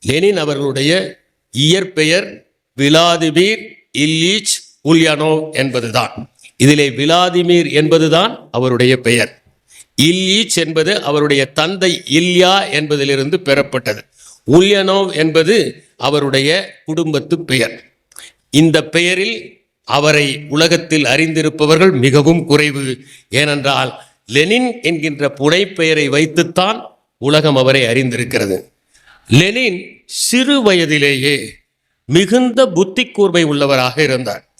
Lenin அவர்களுடைய இயற்பெயர் விலாதிமீர் இல்லீச் உல்யானோ என்பதுதான். இதிலே விலாதிமீர் என்பதுதான் அவருடைய பெயர். இல்லீச் என்பது அவருடைய தந்தை இல்யா என்பதிலிருந்து பெறப்பட்டது. உல்யனோவ் என்பது அவருடைய குடும்பத்து பெயர். இந்த பெயரில் அவரை உலகத்தில் அறிந்திருப்பவர்கள் மிகவும் குறைவு. ஏனென்றால் லெனின் என்கின்ற புனைப்பெயரை வைத்துத்தான் உலகம் அவரை அறிந்திருக்கிறது. லெனின் சிறு வயதிலேயே மிகுந்த புத்தி கூர்மை உள்ளவராக இருந்தார்.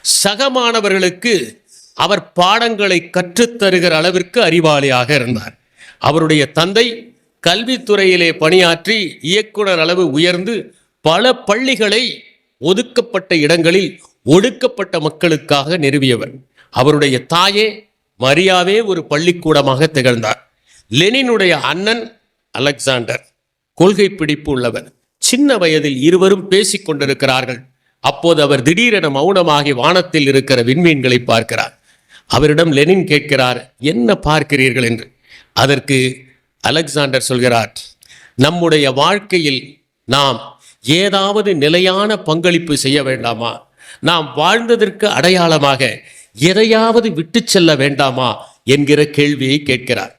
சக மாணவர்களுக்கு அவர் பாடங்களை கற்றுத்தருகிற அளவிற்கு அறிவாளியாக இருந்தார். அவருடைய தந்தை கல்வித்துறையிலே பணியாற்றி இயக்குனர் அளவு உயர்ந்து பல பள்ளிகளை ஒதுக்கப்பட்ட இடங்களில் ஒடுக்கப்பட்ட மக்களுக்காக நிறுவியவர். அவருடைய தாயே மரியாவே ஒரு பள்ளிக்கூடமாக திகழ்ந்தார். லெனினுடைய அண்ணன் அலெக்சாண்டர். கொள்கை பிடிப்பு உள்ளவர் சின்ன வயதில் இருவரும் பேசிக் கொண்டிருக்கிறார்கள். அப்போது அவர் திடீரென மௌனமாகி வானத்தில் இருக்கிற விண்மீன்களை பார்க்கிறார். அவரிடம் லெனின் கேட்கிறார் என்ன பார்க்கிறீர்கள்? என்று. அதற்கு அலெக்சாண்டர் சொல்கிறார் நம்முடைய வாழ்க்கையில் நாம் ஏதாவது நிலையான பங்களிப்பு செய்ய வேண்டாமா? நாம் வாழ்ந்ததற்கு அடையாளமாக எதையாவது விட்டு செல்ல வேண்டாமா? என்கிற கேள்வியை கேட்கிறார்.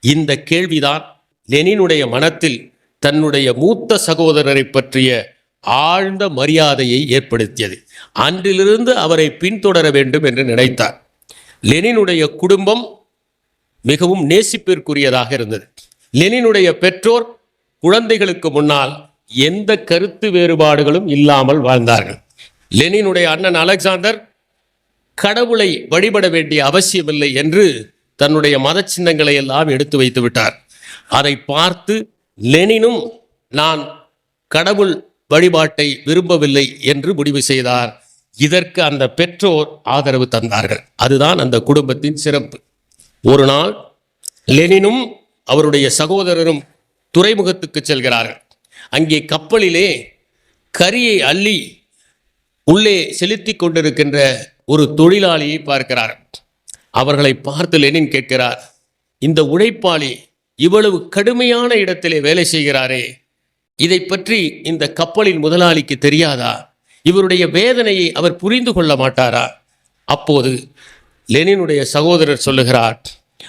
இந்த கேள்விதான் லெனினுடைய மனத்தில் தன்னுடைய மூத்த சகோதரரை பற்றிய ஆழ்ந்த மரியாதையை ஏற்படுத்தியது. அன்றிலிருந்து அவரை பின்தொடர வேண்டும் என்று நினைத்தார். லெனினுடைய குடும்பம் மிகவும் நேசிப்பிற்குரியதாக இருந்தது. லெனினுடைய பெற்றோர் குழந்தைகளுக்கு முன்னால் எந்த கருத்து வேறுபாடுகளும் இல்லாமல் வாழ்ந்தார்கள். லெனினுடைய அண்ணன் அலெக்சாந்தர் கடவுளை வழிபட வேண்டிய அவசியமில்லை என்று தன்னுடைய மத சின்னங்களை எல்லாம் எடுத்து வைத்து விட்டார். அதை பார்த்து லெனினும் நான் கடவுள் வழிபாட்டை விரும்பவில்லை என்று முடிவு செய்தார். இதற்கு அந்த பெற்றோர் ஆதரவு தந்தார்கள். அதுதான் அந்த குடும்பத்தின் சிறப்பு. ஒரு நாள் லெனினும் அவருடைய சகோதரரும் துறைமுகத்துக்கு செல்கிறார்கள். அங்கே கப்பலிலே கரியை அள்ளி உள்ளே செலுத்தி கொண்டிருக்கின்ற ஒரு தொழிலாளியை பார்க்கிறார். அவர்களை பார்த்து லெனின் கேட்கிறார் இந்த உழைப்பாளி இவ்வளவு கடுமையான இடத்திலே வேலை செய்கிறாரே. இதை பற்றி இந்த கப்பலின் முதலாளிக்கு தெரியாதா? இவருடைய வேதனையை அவர் புரிந்து கொள்ள மாட்டாரா? அப்போது லெனினுடைய சகோதரர் சொல்லுகிறார்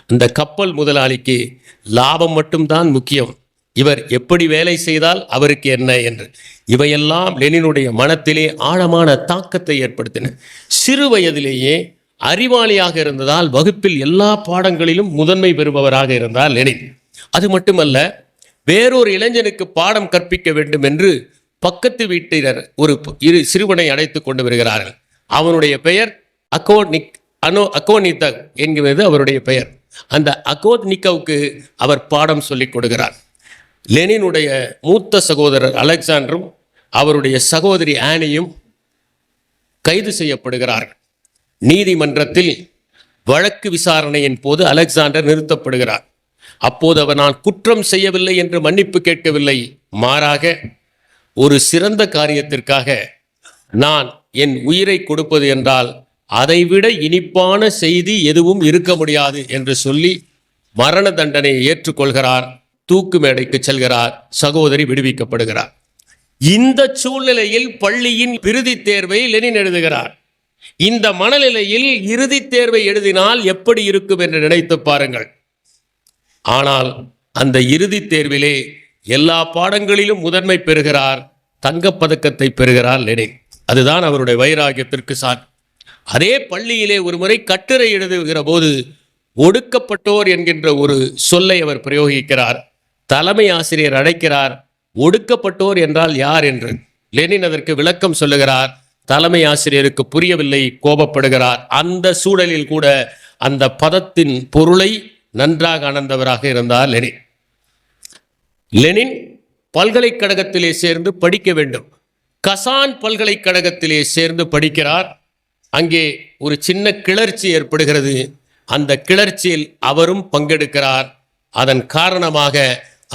அந்த கப்பல் முதலாளிக்கு லாபம் மட்டும்தான் முக்கியம். இவர் எப்படி வேலை செய்தால் அவருக்கு என்ன என்று. இவையெல்லாம் லெனினுடைய மனத்திலே ஆழமான தாக்கத்தை ஏற்படுத்தின. சிறு வயதிலேயே அறிவாளியாக இருந்ததால் வகுப்பில் எல்லா பாடங்களிலும் முதன்மை பெறுபவராக இருந்தார் லெனின். அது மட்டுமல்ல வேறொரு இளைஞனுக்கு பாடம் கற்பிக்க வேண்டும் என்று பக்கத்து வீட்டினர் ஒரு இரு சிறுவனை அழைத்து கொண்டு வருகிறார்கள். அவனுடைய பெயர் அகோனிக் அனோ அகோனிதக் என்கிறது அவருடைய பெயர். அந்த அகோத்னிக்கவுக்கு அவர் பாடம் சொல்லிக் கொடுக்கிறார். லெனினுடைய மூத்த சகோதரர் அலெக்சாண்டரும் அவருடைய சகோதரி ஆனியும் கைது செய்யப்படுகிறார்கள். நீதிமன்றத்தில் வழக்கு விசாரணையின் போது அலெக்சாண்டர் நிறுத்தப்படுகிறார். அப்போது அவர் நான் குற்றம் செய்யவில்லை என்று மன்னிப்பு கேட்கவில்லை. மாறாக ஒரு சிறந்த காரியத்திற்காக நான் என் உயிரை கொடுப்பது என்றால் அதைவிட இனிப்பான செய்தி எதுவும் இருக்க முடியாது என்று சொல்லி மரண தண்டனையை ஏற்றுக்கொள்கிறார். தூக்கு மேடைக்கு செல்கிறார். சகோதரி விடுவிக்கப்படுகிறார். இந்த சூழ்நிலையில் பள்ளியின் இறுதித் தேர்வை லெனின் எழுதுகிறார். இந்த மனநிலையில் இறுதித் தேர்வை எழுதினால் எப்படி இருக்கும் என்று நினைத்து பாருங்கள். ஆனால் அந்த இறுதித் தேர்விலே எல்லா பாடங்களிலும் முதன்மை பெறுகிறார் தங்கப்பதக்கத்தை பெறுகிறார் லெனின். அதுதான் அவருடைய வைராகியத்திற்கு சான். அதே பள்ளியிலே ஒரு முறை கட்டுரை எழுதுகிற போது ஒடுக்கப்பட்டோர் என்கின்ற ஒரு சொல்லை அவர் பிரயோகிக்கிறார். தலைமை ஆசிரியர் அழைக்கிறார் ஒடுக்கப்பட்டோர் என்றால் யார்? என்று லெனின் அதற்கு விளக்கம் சொல்லுகிறார். தலைமை ஆசிரியருக்கு புரியவில்லை கோபப்படுகிறார். அந்த சூழலில் கூட அந்த பதத்தின் பொருளை நன்றாக அணந்தவராக இருந்தார் லெனின். லெனின் பல்கலைக்கழகத்திலே சேர்ந்து படிக்க வேண்டும். கசான் பல்கலைக்கழகத்திலே சேர்ந்து படிக்கிறார். அங்கே ஒரு சின்ன கிளர்ச்சி ஏற்படுகிறது. அந்த கிளர்ச்சியில் அவரும் பங்கெடுக்கிறார். அதன் காரணமாக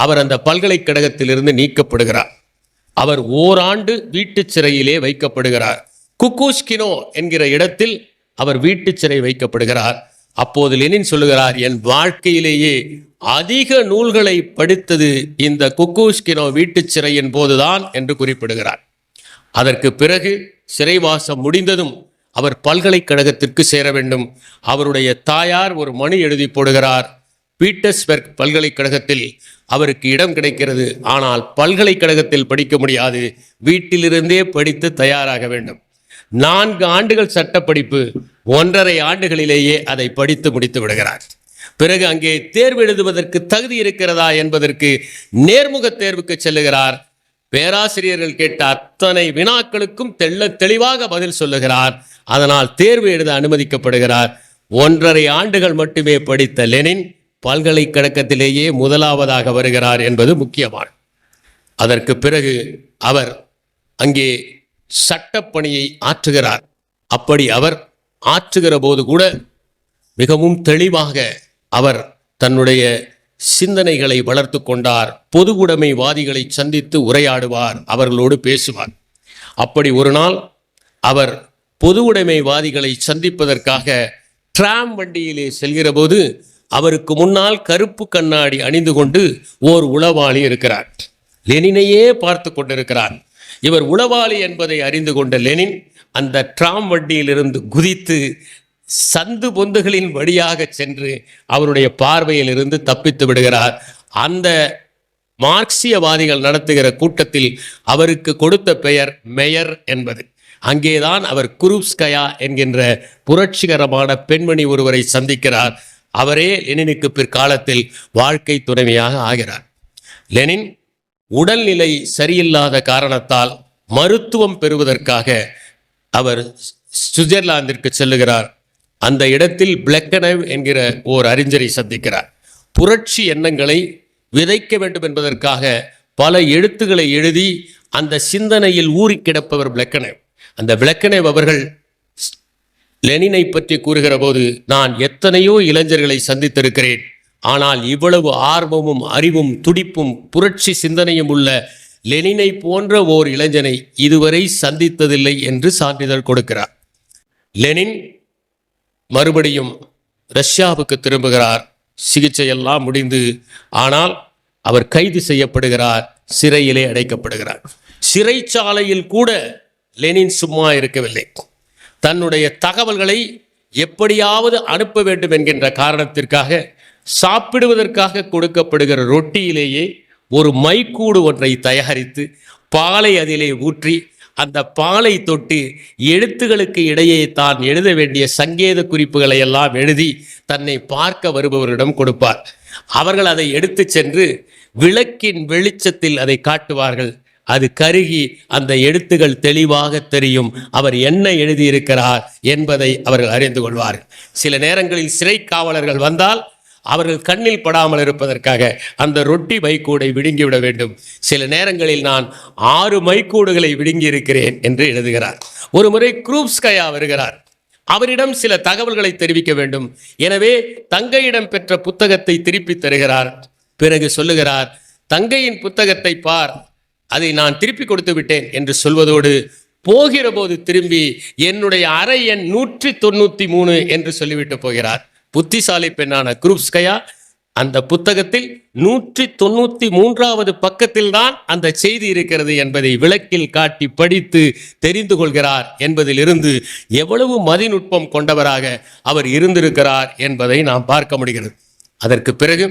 அவர் அந்த பல்கலைக்கழகத்திலிருந்து நீக்கப்படுகிறார். அவர் ஓராண்டு வீட்டுச் சிறையிலே வைக்கப்படுகிறார். குக்கூஷ்கினோ என்கிற இடத்தில் அவர் வீட்டுச் சிறை வைக்கப்படுகிறார். அப்போது லெனின் சொல்லுகிறார் என் வாழ்க்கையிலேயே அதிக நூல்களை படித்தது இந்த குக்கூஷ்கினோ வீட்டுச் சிறையின் போதுதான் என்று குறிப்பிடுகிறார். அதற்கு பிறகு சிறைவாசம் முடிந்ததும் அவர் பல்கலைக்கழகத்திற்கு சேர வேண்டும். அவருடைய தாயார் ஒரு மனு எழுதி போடுகிறார். பீட்டர்ஸ்பெர்க் பல்கலைக்கழகத்தில் அவருக்கு இடம் கிடைக்கிறது. ஆனால் பல்கலைக்கழகத்தில் படிக்க முடியாது. வீட்டிலிருந்தே படித்து தயாராக வேண்டும். நான்கு ஆண்டுகள் சட்டப்படிப்பு ஒன்றரை ஆண்டுகளிலேயே அதை படித்து முடித்து விடுகிறார். பிறகு அங்கே தேர்வு எழுதுவதற்கு தகுதி இருக்கிறதா என்பதற்கு நேர்முக தேர்வுக்கு செல்லுகிறார். பேராசிரியர்கள் கேட்ட அத்தனை வினாக்களுக்கும் தெள்ள தெளிவாக பதில் சொல்லுகிறார். அதனால் தேர்வு எழுத அனுமதிக்கப்படுகிறார். ஒன்றரை ஆண்டுகள் மட்டுமே படித்த லெனின் பல்கலைக்கழகத்திலேயே முதலாவதாக வருகிறார் என்பது முக்கியமான அதற்கு பிறகு அவர் அங்கே சட்டப்பணியை ஆற்றுகிறார். அப்படி அவர் ஆற்றுகிற போது கூட மிகவும் தெளிவாக அவர் தன்னுடைய சிந்தனைகளை வளர்த்து கொண்டார். பொதுவுடைமைவாதிகளை சந்தித்து உரையாடுவார் அவர்களோடு பேசுவார். அப்படி ஒரு நாள் அவர் பொதுவுடைமைவாதிகளை சந்திப்பதற்காக டிராம் வண்டியிலே செல்கிற போது அவருக்கு முன்னால் கருப்பு கண்ணாடி அணிந்து கொண்டு ஓர் உளவாளி இருக்கிறார். லெனினையே பார்த்து கொண்டிருக்கிறார். இவர் உளவாளி என்பதை அறிந்து கொண்ட லெனின் அந்த டிராம் வண்டியிலிருந்து குதித்து சந்து பொந்துகளின் வழியாக சென்று அவருடைய பார்வையில் இருந்து தப்பித்து விடுகிறார். அந்த மார்க்சியவாதிகள் நடத்துகிற கூட்டத்தில் அவருக்கு கொடுத்த பெயர் மேயர் என்பது. அங்கேதான் அவர் குரூப்ஸ்கயா என்கின்ற புரட்சிகரமான பெண்மணி ஒருவரை சந்திக்கிறார். அவரே லெனினுக்கு பிற்காலத்தில் வாழ்க்கை துணைவியாக ஆகிறார். லெனின் உடல்நிலை சரியில்லாத காரணத்தால் மருத்துவம் பெறுவதற்காக அவர் சுவிட்சர்லாந்திற்கு செல்லுகிறார். அந்த இடத்தில் பிளக்கனவ் என்கிற ஓர் அறிஞரை சந்திக்கிறார். புரட்சி எண்ணங்களை விதைக்க வேண்டும் என்பதற்காக பல எழுத்துக்களை எழுதி அந்த சிந்தனையில் ஊறி கிடப்பவர் பிளக்கனவ். அந்த பிளக்கனவ் அவர்கள் லெனினை பற்றி கூறுகிற போது நான் எத்தனையோ இளைஞர்களை சந்தித்திருக்கிறேன். ஆனால் இவ்வளவு ஆர்வமும் அறிவும் துடிப்பும் புரட்சி சிந்தனையும் உள்ள லெனினை போன்ற ஓர் இளைஞனை இதுவரை சந்தித்ததில்லை என்று சான்றிதழ் கொடுக்கிறார். லெனின் மறுபடியும் ரஷ்யாவுக்கு திரும்புகிறார். சிகிச்சையெல்லாம் முடிந்து ஆனால் அவர் கைது செய்யப்படுகிறார் சிறையிலே அடைக்கப்படுகிறார். சிறைச்சாலையில் கூட லெனின் சும்மா இருக்கவில்லை. தன்னுடைய தகவல்களை எப்படியாவது அனுப்ப வேண்டும் என்கின்ற காரணத்திற்காக சாப்பிடுவதற்காக கொடுக்கப்படுகிற ரொட்டியிலேயே ஒரு மைக்கூடு ஒன்றை தயாரித்து பாலை அதிலே ஊற்றி அந்த பாலை தொட்டு எழுத்துகளுக்கு இடையே தான் எழுத வேண்டிய சங்கேத குறிப்புகளை எல்லாம் எழுதி தன்னை பார்க்க வருபவரிடம் கொடுப்பார். அவர்கள் அதை எடுத்துச் சென்று விளக்கின் வெளிச்சத்தில் அதை காட்டுவார்கள். அது கருகி அந்த எழுத்துகள் தெளிவாக தெரியும். அவர் என்ன எழுதியிருக்கிறார் என்பதை அவர்கள் அறிந்து கொள்வார்கள். சில நேரங்களில் சிறை காவலர்கள் வந்தால் அவர்கள் கண்ணில் படாமல் இருப்பதற்காக அந்த ரொட்டி மைக்கூடை விடுங்கிவிட வேண்டும். சில நேரங்களில் நான் ஆறு மைக்கூடுகளை விடுங்கி இருக்கிறேன் என்று எழுதுகிறார். ஒரு முறை குரூப்ஸ்கயா வருகிறார். அவரிடம் சில தகவல்களை தெரிவிக்க வேண்டும். எனவே தங்கையிடம் பெற்ற புத்தகத்தை திருப்பி தருகிறார். பிறகு சொல்லுகிறார் தங்கையின் புத்தகத்தை பார். அதை நான் திருப்பி கொடுத்து விட்டேன் என்று சொல்வதோடு போகிற போது திரும்பி என்னுடைய அறை எண் நூற்றி தொண்ணூற்றி மூணு என்று சொல்லிவிட்டு போகிறார். புத்திசாலி பெண்ணான குரூப்ஸ்கயா அந்த புத்தகத்தில் நூற்றி தொண்ணூற்றி மூன்றாவது பக்கத்தில் தான் அந்த செய்தி இருக்கிறது என்பதை விளக்கில் காட்டி படித்து தெரிந்து கொள்கிறார் என்பதிலிருந்து எவ்வளவு மதிநுட்பம் கொண்டவராக அவர் இருந்திருக்கிறார் என்பதை நாம் பார்க்க முடிகிறது. அதற்கு பிறகு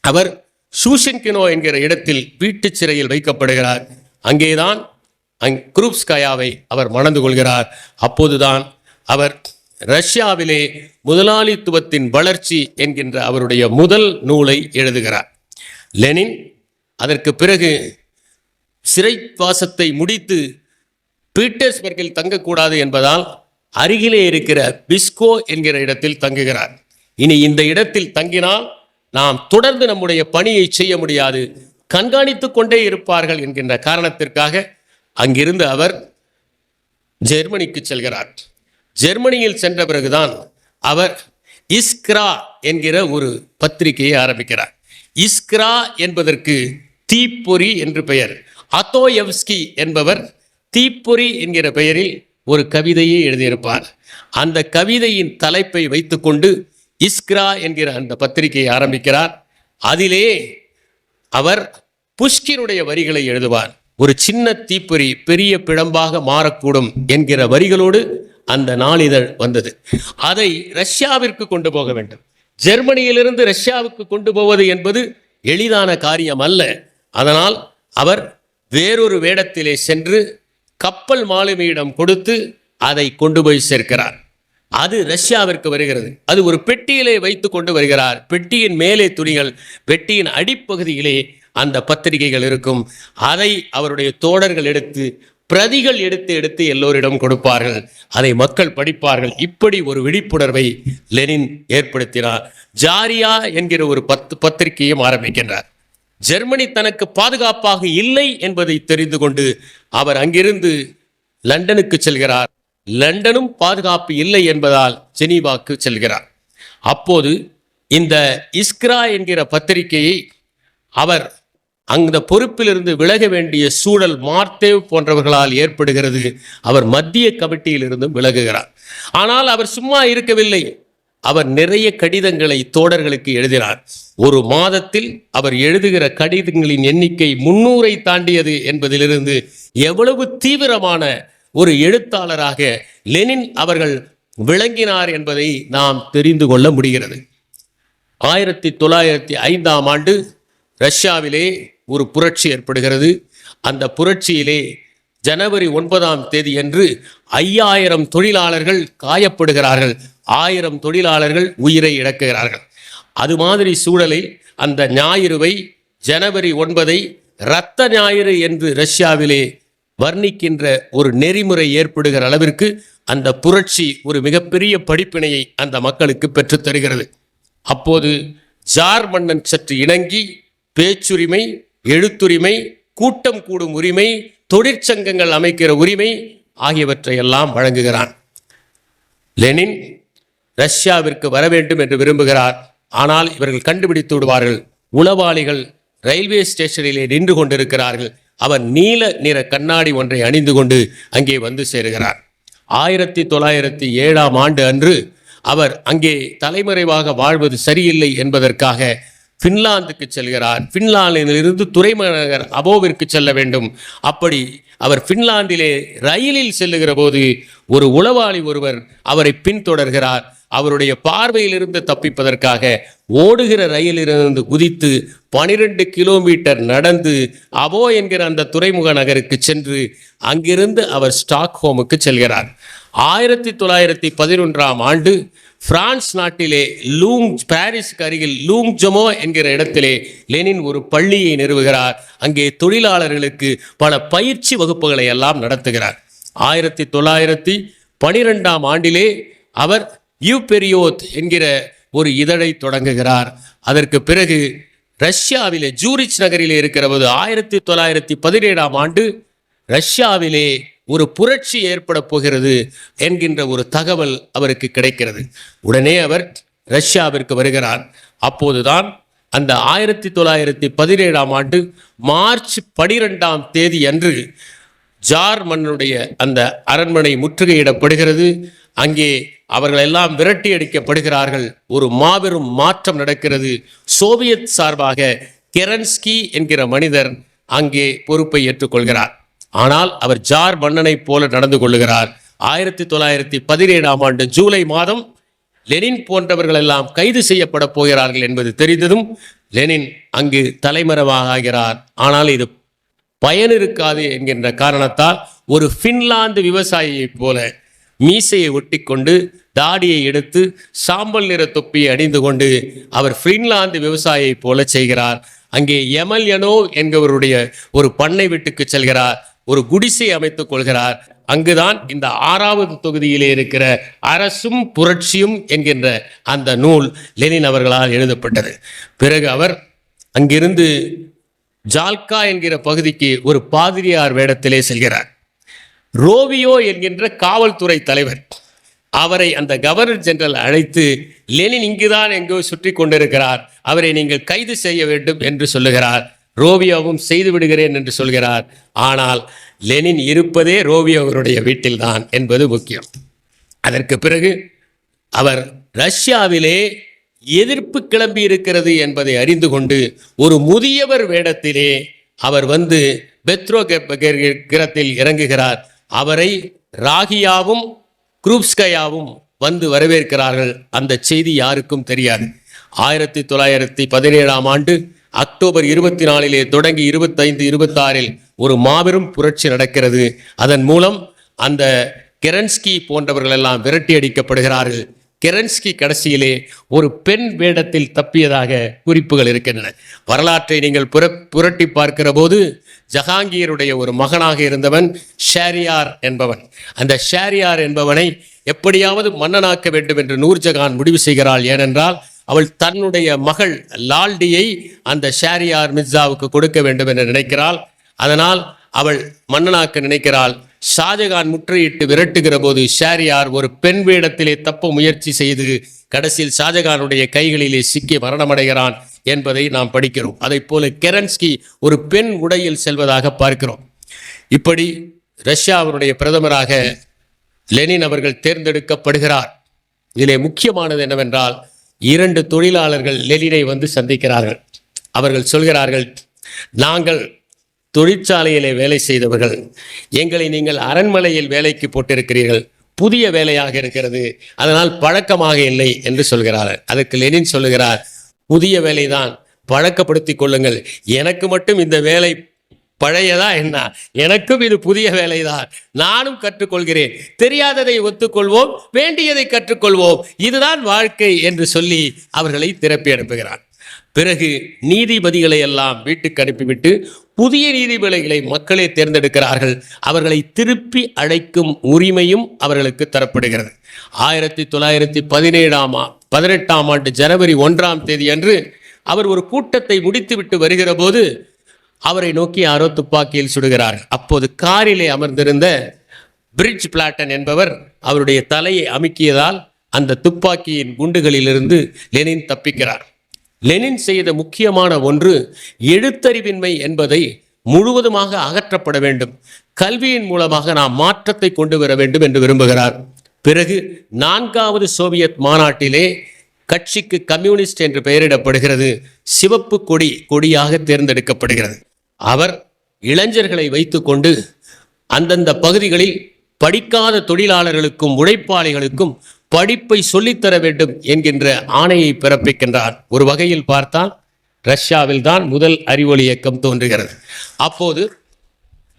அவர் சூஷன்கினோ என்கிற இடத்தில் வீட்டுச் சிறையில் வைக்கப்படுகிறார். அங்கேதான் அங் குரூப்ஸ்கயாவை அவர் மணந்து கொள்கிறார். அப்போதுதான் அவர் ரஷ்யாவிலே முதலாளித்துவத்தின் வளர்ச்சி என்கின்ற அவருடைய முதல் நூலை எழுதுகிறார். லெனின் அதற்கு பிறகு சிறைவாசத்தை முடித்து பீட்டர்ஸ்பர்கில் தங்கக்கூடாது என்பதால் அருகிலே இருக்கிற பிஸ்கோ என்கிற இடத்தில் தங்குகிறார். இனி இந்த இடத்தில் தங்கினால் நாம் தொடர்ந்து நம்முடைய பணியை செய்ய முடியாது. கண்காணித்து கொண்டே இருப்பார்கள் என்கின்ற காரணத்திற்காக அங்கிருந்து அவர் ஜெர்மனிக்கு செல்கிறார். ஜெர்மனியில் சென்ற பிறகுதான் அவர் இஸ்க்ரா என்கிற ஒரு பத்திரிகையை ஆரம்பிக்கிறார். இஸ்க்ரா என்பதற்கு தீப்பொறி என்று பெயர். அத்தோயவ்ஸ்கி என்பவர் தீப்பொறி என்கிற பெயரில் ஒரு கவிதையை எழுதியிருப்பார். அந்த கவிதையின் தலைப்பை வைத்துக்கொண்டு இஸ்க்ரா என்கிற அந்த பத்திரிகையை ஆரம்பிக்கிறார். அதிலே அவர் புஷ்கினுடைய வரிகளை எழுதுவார். ஒரு சின்ன தீப்பொறி பெரிய பிழம்பாக மாறக்கூடும் என்கிற வரிகளோடு அந்த நாளிதழ் வந்தது. அதை ரஷ்யாவிற்கு கொண்டு போக வேண்டும். ஜெர்மனியிலிருந்து ரஷ்யாவுக்கு கொண்டு போவது என்பது எளிதான காரியம் அல்ல. அதனால் அவர் வேறொரு வேடத்திலே சென்று கப்பல் மாலுமியிடம் கொடுத்து அதை கொண்டு போய் சேர்க்கிறார். அது ரஷ்யாவிற்கு வருகிறது. அது ஒரு பெட்டியிலே வைத்து கொண்டு வருகிறார். பெட்டியின் மேலே துணிகள் பெட்டியின் அடிப்பகுதியிலே அந்த பத்திரிகைகள் இருக்கும். அதை அவருடைய தோழர்கள் எடுத்து பிரதிகள் எடுத்து எடுத்து எல்லோரிடம் கொடுப்பார்கள். அதை மக்கள் படிப்பார்கள். இப்படி ஒரு விழிப்புணர்வை லெனின் ஏற்படுத்தினார். ஜாரியா என்கிற ஒரு பத்து பத்திரிகையும் ஆரம்பிக்கின்றார். ஜெர்மனி தனக்கு பாதுகாப்பாக இல்லை என்பதை தெரிந்து கொண்டு அவர் அங்கிருந்து லண்டனுக்கு செல்கிறார். லண்டனும் பாதுகாப்பு இல்லை என்பதால் ஜெனீவாக்கு செல்கிறார். அப்போது இந்த இஸ்க்ரா என்கிற பத்திரிகையை அவர் அந்த பொறுப்பிலிருந்து விலக வேண்டிய சூழல் மார்த்தேவ் போன்றவர்களால் ஏற்படுகிறது. அவர் மத்திய கமிட்டியிலிருந்தும் விலகுகிறார். ஆனால் அவர் சும்மா இருக்கவில்லை. அவர் நிறைய கடிதங்களை தோடர்களுக்கு எழுதினார். ஒரு மாதத்தில் அவர் எழுதுகிற கடிதங்களின் எண்ணிக்கை முன்னூரை தாண்டியது என்பதிலிருந்து எவ்வளவு தீவிரமான ஒரு எழுத்தாளராக லெனின் அவர்கள் விளங்கினார் என்பதை நாம் தெரிந்து கொள்ள முடிகிறது. ஆயிரத்தி தொள்ளாயிரத்தி ஐந்தாம் ஆண்டு ரஷ்யாவிலே ஒரு புரட்சி ஏற்படுகிறது. அந்த புரட்சியிலே ஜனவரி ஒன்பதாம் தேதியன்று ஐயாயிரம் தொழிலாளர்கள் காயப்படுகிறார்கள். ஆயிரம் தொழிலாளர்கள் உயிரை இழக்குகிறார்கள் அது மாதிரி சூழலை அந்த ஞாயிறுவை ஜனவரி ஒன்பதை இரத்த ஞாயிறு என்று ரஷ்யாவிலே வர்ணிக்கின்ற ஒரு நெறிமுறை ஏற்படுகிற அளவிற்கு அந்த புரட்சி ஒரு மிகப்பெரிய படிப்பினையை அந்த மக்களுக்கு பெற்றுத்தருகிறது அப்போது ஜார் மன்னன் சற்று இணங்கி பேச்சுரிமை எழுத்துரிமை கூட்டம் கூடும் உரிமை தொழிற்சங்கங்கள் அமைக்கிற உரிமை ஆகியவற்றை எல்லாம் வழங்குகிறான். லெனின் ரஷ்யாவிற்கு வர வேண்டும் என்று விரும்புகிறார். ஆனால் இவர்கள் கண்டுபிடித்து விடுவார்கள். உளவாளிகள் ரயில்வே ஸ்டேஷனிலே நின்று கொண்டிருக்கிறார்கள். அவர் நீல நிற கண்ணாடி ஒன்றை அணிந்து கொண்டு அங்கே வந்து சேருகிறார் ஆயிரத்தி தொள்ளாயிரத்தி ஏழாம் ஆண்டு அன்று அவர் அங்கே தலைமறைவாக வாழ்வது சரியில்லை என்பதற்காக பின்லாந்துக்கு செல்கிறார். பின்லாந்திலிருந்து துறைமுகநகர் அபோவிற்கு செல்ல வேண்டும். அப்படி அவர் பின்லாந்திலே ரயிலில் செல்லுகிற போது ஒரு உளவாளி ஒருவர் அவரை பின்தொடர்கிறார். அவருடைய பார்வையிலிருந்து தப்பிப்பதற்காக ஓடுகிற ரயிலிலிருந்து குதித்து பனிரெண்டு கிலோமீட்டர் நடந்து அவோ என்கிற அந்த துறைமுக நகருக்கு சென்று அங்கிருந்து அவர் ஸ்டாக்ஹோமுக்கு செல்கிறார். ஆயிரத்தி தொள்ளாயிரத்தி பதினொன்றாம் ஆண்டு பிரான்ஸ் நாட்டிலே லூங் பாரிஸ்க்கு அருகில் லூங் ஜொமோ என்கிற இடத்திலே லெனின் ஒரு பள்ளியை நிறுவுகிறார். அங்கே தொழிலாளர்களுக்கு பல பயிற்சி வகுப்புகளை எல்லாம் நடத்துகிறார். ஆயிரத்தி தொள்ளாயிரத்தி பனிரெண்டாம் ஆண்டிலே அவர் யூபெரியோத் என்கிற ஒரு இதழை தொடங்குகிறார். அதற்கு பிறகு ரஷ்யாவிலே ஜூரிச் நகரிலே இருக்கிறபோது ஆயிரத்தி தொள்ளாயிரத்தி பதினேழாம் ஆண்டு ரஷ்யாவிலே ஒரு புரட்சி ஏற்பட போகிறது என்கின்ற ஒரு தகவல் அவருக்கு கிடைக்கிறது. உடனே அவர் ரஷ்யாவிற்கு வருகிறார். அப்போதுதான் அந்த ஆயிரத்தி தொள்ளாயிரத்தி பதினேழாம் ஆண்டு மார்ச் பனிரெண்டாம் தேதி அன்று ஜார் மன்னனுடைய அந்த அரண்மனை முற்றுகையிடப்படுகிறது. அங்கே அவர்கள் எல்லாம் விரட்டி அடிக்கப்படுகிறார்கள் ஒரு மாபெரும் மாற்றம் நடக்கிறது. சோவியத் சார்பாக கெரன்ஸ்கி என்கிற மனிதர் அங்கே பொறுப்பை ஏற்றுக்கொள்கிறார். ஆனால் அவர் ஜார் மன்னனைப் போல நடந்து கொள்ளுகிறார். ஆயிரத்தி தொள்ளாயிரத்தி பதினேழாம் ஆண்டு ஜூலை மாதம் லெனின் போன்றவர்கள் எல்லாம் கைது செய்யப்பட போகிறார்கள் என்பது தெரிந்ததும் லெனின் அங்கு தலைமறைவாக ஆகிறார். ஆனால் இது பயன் இருக்காது என்கின்ற காரணத்தால் ஒரு பின்லாந்து விவசாயியைப் போல மீசையை ஒட்டிக்கொண்டு தாடியை எடுத்து சாம்பல் நிற தொப்பியை அணிந்து கொண்டு அவர் பின்லாந்து விவசாயியைப் போல செய்கிறார். அங்கே எமல்யனோ என்கிறவருடைய ஒரு பண்ணை வீட்டுக்கு செல்கிறார். ஒரு குடிசை அமைத்துக் கொள்கிறார். அங்குதான் இந்த ஆறாவது தொகுதியிலே இருக்கிற அரசும் புரட்சியும் என்கின்ற அந்த நூல் லெனின் அவர்களால் எழுதப்பட்டது. பிறகு அவர் அங்கிருந்து ஜால்கா என்கிற பகுதிக்கு ஒரு பாதிரியார் வேடத்திலே செல்கிறார். ரோவியோ என்கின்ற காவல்துறை தலைவர். அவரை அந்த கவர்னர் ஜெனரல் அழைத்து லெனின் இங்குதான் எங்கோ சுற்றி கொண்டிருக்கிறார். அவரை நீங்கள் கைது செய்ய வேண்டும் என்று சொல்லுகிறார். ரோவியோவும் செய்து விடுகிறேன் என்று சொல்கிறார். ஆனால் லெனின் இருப்பதே ரோவியோவருடைய வீட்டில்தான் என்பது முக்கியம். அதற்கு பிறகு அவர் ரஷ்யாவிலே எதிர்ப்பு கிளம்பி இருக்கிறது என்பதை அறிந்து கொண்டு ஒரு முதியவர் வேடத்திலே அவர் வந்து பெத்ரோ கிரத்தில் இறங்குகிறார். அவரை ராகியாவும் குரூப்ஸ்கயாவும் வந்து வரவேற்கிறார்கள். அந்த செய்தி யாருக்கும் தெரியாது. ஆயிரத்தி தொள்ளாயிரத்தி பதினேழாம் ஆண்டு அக்டோபர் இருபத்தி நாலிலே தொடங்கி இருபத்தைந்து இருபத்தாறில் ஒரு மாபெரும் புரட்சி நடக்கிறது. அதன் மூலம் அந்த கெரன்ஸ்கி போன்றவர்கள் எல்லாம் விரட்டி அடிக்கப்படுகிறார்கள் கெரன்ஸ்கி கடைசியிலே ஒரு பெண் வேடத்தில் தப்பியதாக குறிப்புகள் இருக்கின்றன. வரலாற்றை நீங்கள் புர புரட்டி பார்க்கிற போது ஜஹாங்கீருடைய ஒரு மகனாக இருந்தவன் ஷேரியார் என்பவன். அந்த ஷேரியார் என்பவனை எப்படியாவது மன்னனாக்க வேண்டும் என்று நூர்ஜஹான் முடிவு செய்கிறாள். ஏனென்றால் அவள் தன்னுடைய மகள் லால்டியை அந்த ஷேரியார் மிர்சாவுக்கு கொடுக்க வேண்டும் என்று நினைக்கிறாள். அதனால் அவள் மன்னனாக்க நினைக்கிறாள். ஷாஜகான் முற்றுகையிட்டு விரட்டுகிற போது ஷாரியார் ஒரு பெண் வேடத்திலே தப்ப முயற்சி செய்து கடைசியில் ஷாஜகானுடைய கைகளிலே சிக்கி மரணமடைகிறான் என்பதை நாம் படிக்கிறோம். அதைப் போல கெரன்ஸ்கி ஒரு பெண் உடையில் செல்வதாக பார்க்கிறோம். இப்படி ரஷ்யாவினுடைய பிரதமராக லெனின் அவர்கள் தேர்ந்தெடுக்கப்படுகிறார். இதிலே முக்கியமானது என்னவென்றால் இரண்டு தொழிலாளர்கள் லெனினை வந்து சந்திக்கிறார்கள். அவர்கள் சொல்கிறார்கள் நாங்கள் தொழிற்சாலையிலே வேலை செய்தவர்கள் எங்களை நீங்கள் அரண்மனையில் வேலைக்கு போட்டிருக்கிறீர்கள் புதிய வேலையாக இருக்கிறது அதனால் பழக்கமாக இல்லை என்று சொல்கிறார்கள் அதற்கு லெனின் சொல்லுகிறார் புதிய வேலைதான் பழக்கப்படுத்தி கொள்ளுங்கள். எனக்கு மட்டும் இந்த வேலை பழையதா என்ன? எனக்கும் இது புதிய வேலைதான் நானும் கற்றுக்கொள்கிறேன். தெரியாததை ஒத்துக்கொள்வோம் வேண்டியதை கற்றுக்கொள்வோம். இதுதான் வாழ்க்கை என்று சொல்லி அவர்களை திரப்பி அனுப்புகிறான் பிறகு நீதிபதிகளை எல்லாம் வீட்டுக்கு அனுப்பிவிட்டு புதிய நீதிபதிகளை மக்களே தேர்ந்தெடுக்கிறார்கள். அவர்களை திருப்பி அழைக்கும் உரிமையும் அவர்களுக்கு தரப்படுகிறது. ஆயிரத்தி தொள்ளாயிரத்தி பதினேழாம் பதினெட்டாம் ஆண்டு ஜனவரி ஒன்றாம் தேதி அன்று அவர் ஒரு கூட்டத்தை முடித்துவிட்டு வருகிற போது அவரை நோக்கி யாரோ துப்பாக்கியில் சுடுகிறார் அப்போது காரிலே அமர்ந்திருந்த பிரிட்ஜ் பிளாட்டன் என்பவர் அவருடைய தலையை அமுக்கியதால் அந்த துப்பாக்கியின் குண்டுகளிலிருந்து லெனின் தப்பிக்கிறார். லெனின் செய்த முக்கியமான ஒன்று எழுத்தறிவின்மை என்பதை முழுவதுமாக அகற்றப்பட வேண்டும். கல்வியின் மூலமாக நாம் மாற்றத்தை கொண்டு வர வேண்டும் என்று விரும்புகிறார். பிறகு நான்காவது சோவியத் மாநாட்டிலே கட்சிக்கு கம்யூனிஸ்ட் என்று பெயரிடப்படுகிறது. சிவப்பு கொடி கொடியாக தேர்ந்தெடுக்கப்படுகிறது. அவர் இளைஞர்களை வைத்துக்கொண்டு அந்தந்த பகுதிகளில் படிக்காத தொழிலாளர்களுக்கும் உழைப்பாளிகளுக்கும் படிப்பை சொல்லித்தர வேண்டும் என்கின்ற ஆணையை பிறப்பிக்கின்றார். ஒரு வகையில் பார்த்தால் ரஷ்யாவில் தான் முதல் அறிவொளி இயக்கம் தோன்றுகிறது. அப்போது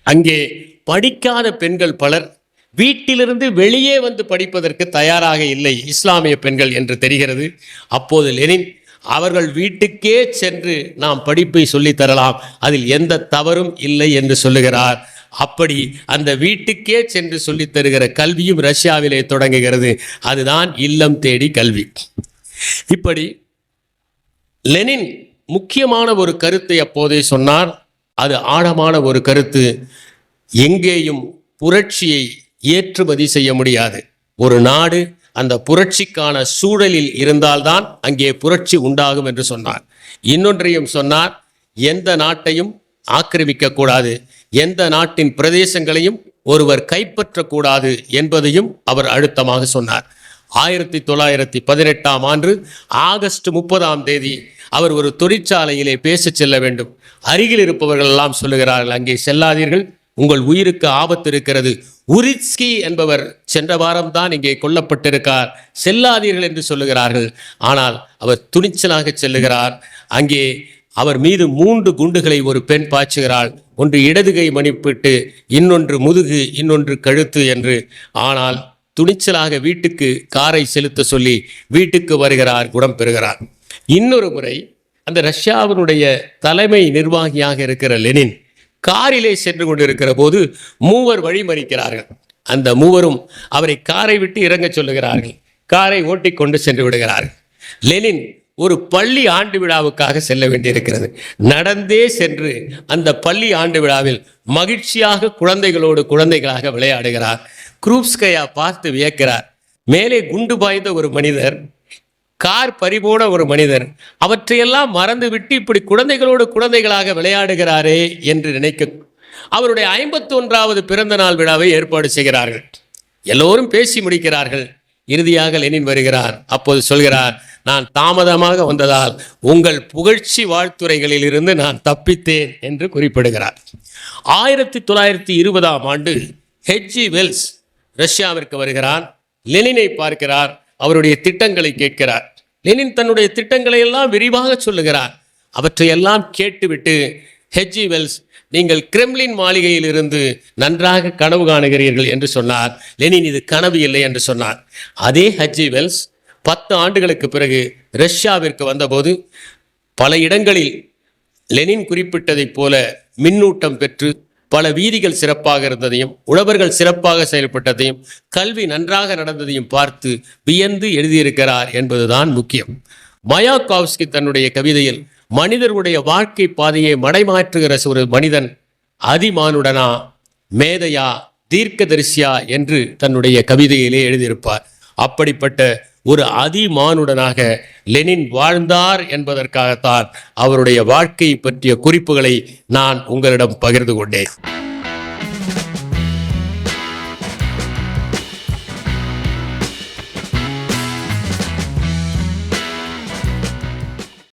அங்கே படிக்காத பெண்கள் பலர் வீட்டிலிருந்து வெளியே வந்து படிப்பதற்கு தயாராக இல்லை இஸ்லாமிய பெண்கள் என்று தெரிகிறது. அப்போது லெனின் அவர்கள் வீட்டுக்கே சென்று நாம் படிப்பை சொல்லித் தரலாம். அதில் எந்த தவறும் இல்லை என்று சொல்லுகிறார். அப்படி அந்த வீட்டுக்கே சென்று சொல்லித் தருகிற கல்வியும் ரஷ்யாவிலே தொடங்குகிறது. அதுதான் இல்லம் தேடி கல்வி. இப்படி லெனின் முக்கியமான ஒரு கருத்தை அப்போதே சொன்னார். அது ஆழமான ஒரு கருத்து. எங்கேயும் புரட்சியை ஏற்றுமதி செய்ய முடியாது. ஒரு நாடு அந்த புரட்சிக்கான சூழலில் இருந்தால்தான் அங்கே புரட்சி உண்டாகும் என்று சொன்னார். இன்னொன்றையும் சொன்னார் எந்த நாட்டையும் ஆக்கிரமிக்க கூடாது. எந்த நாட்டின் பிரதேசங்களையும் ஒருவர் கைப்பற்றக்கூடாது என்பதையும் அவர் அழுத்தமாக சொன்னார். ஆயிரத்தி தொள்ளாயிரத்தி பதினெட்டாம் ஆண்டு ஆகஸ்ட் முப்பதாம் தேதி அவர் ஒரு தொழிற்சாலையிலே பேசச் செல்ல வேண்டும். அருகில் இருப்பவர்கள் எல்லாம் சொல்லுகிறார்கள் அங்கே செல்லாதீர்கள் உங்கள் உயிருக்கு ஆபத்து இருக்கிறது. உரிஸ்கி என்பவர் சென்ற வாரம் தான் இங்கே கொல்லப்பட்டிருக்கார். செல்லாதீர்கள் என்று சொல்லுகிறார்கள். ஆனால் அவர் துணிச்சலாக செல்லுகிறார். அங்கே அவர் மீது மூன்று குண்டுகளை ஒரு பெண் பாய்ச்சுகிறாள். ஒன்று இடதுகை மணிப்பிட்டு இன்னொன்று முதுகு இன்னொன்று கழுத்து என்று. ஆனால் துணிச்சலாக வீட்டுக்கு காரை செலுத்த சொல்லி வீட்டுக்கு வருகிறார் குணம் பெறுகிறார். இன்னொரு முறை அந்த ரஷ்யாவினுடைய தலைமை நிர்வாகியாக இருக்கிற லெனின் காரிலே சென்று கொண்டிருக்கிற போது மூவர் வழிமறிக்கிறார்கள் அந்த மூவரும் அவரை காரை விட்டு இறங்கச் சொல்லுகிறார்கள். காரை ஓட்டிக்கொண்டு சென்று விடுகிறார்கள். லெனின் ஒரு பள்ளி ஆண்டு விழாவுக்காக செல்ல வேண்டியிருக்கிறது. நடந்தே சென்று அந்த பள்ளி ஆண்டு விழாவில் மகிழ்ச்சியாக குழந்தைகளோடு குழந்தைகளாக விளையாடுகிறார். குரூப்ஸ்கையா பார்த்து வியக்கிறார். மேலே குண்டு பாய்ந்த ஒரு மனிதர் கார் பறிபோன ஒரு மனிதர் அவற்றையெல்லாம் மறந்துவிட்டு இப்படி குழந்தைகளோடு குழந்தைகளாக விளையாடுகிறாரே என்று நினைக்க அவருடைய ஐம்பத்தி ஒன்றாவது பிறந்த நாள் விழாவை ஏற்பாடு செய்கிறார்கள். எல்லோரும் பேசி முடிக்கிறார்கள். இறுதியாக லெனின் வருகிறார். அப்போது சொல்கிறார் நான் தாமதமாக வந்ததால் உங்கள் புகழ்ச்சி வாழ்த்துறைகளில் இருந்து நான் தப்பித்தேன் என்று குறிப்பிடுகிறார். ஆயிரத்தி தொள்ளாயிரத்தி இருபதாம் ஆண்டு ஹெச்ஜி வெல்ஸ் ரஷ்யாவிற்கு வருகிறார். லெனினை பார்க்கிறார். அவருடைய திட்டங்களை கேட்கிறார். லெனின் தன்னுடைய திட்டங்களை எல்லாம் விரிவாக சொல்லுகிறார். அவற்றையெல்லாம் கேட்டுவிட்டு ஹெச்ஜி வெல்ஸ் நீங்கள் கிரெம்லின் மாளிகையில் இருந்து நன்றாக கனவு காணுகிறீர்கள் என்று சொன்னார். லெனின் இது கனவு இல்லை என்று சொன்னார். அதே ஹஜ்ஜி வெல்ஸ் பத்து ஆண்டுகளுக்கு பிறகு ரஷ்யாவிற்கு வந்தபோது பல இடங்களில் லெனின் குறிப்பிட்டதைப் போல மின்னூட்டம் பெற்று பல வீதிகள் சிறப்பாக இருந்ததையும் உழவர்கள் சிறப்பாக செயல்பட்டதையும் கல்வி நன்றாக நடந்ததையும் பார்த்து வியந்து எழுதியிருக்கிறார் என்பதுதான் முக்கியம். மயாகாவ்ஸ்கி தன்னுடைய கவிதையில் மனிதருடைய வாழ்க்கை பாதையை மடைமாற்றுகிற ஒரு மனிதன் அதிமானுடனா மேதையா தீர்க்கதரிசியா என்று தன்னுடைய கவிதையிலே எழுதியிருப்பார். அப்படிப்பட்ட ஒரு அதிமானுடனாக லெனின் வாழ்ந்தார் என்பதற்காகத்தான் அவருடைய வாழ்க்கை பற்றிய குறிப்புகளை நான் உங்களிடம் பகிர்ந்து கொண்டேன்.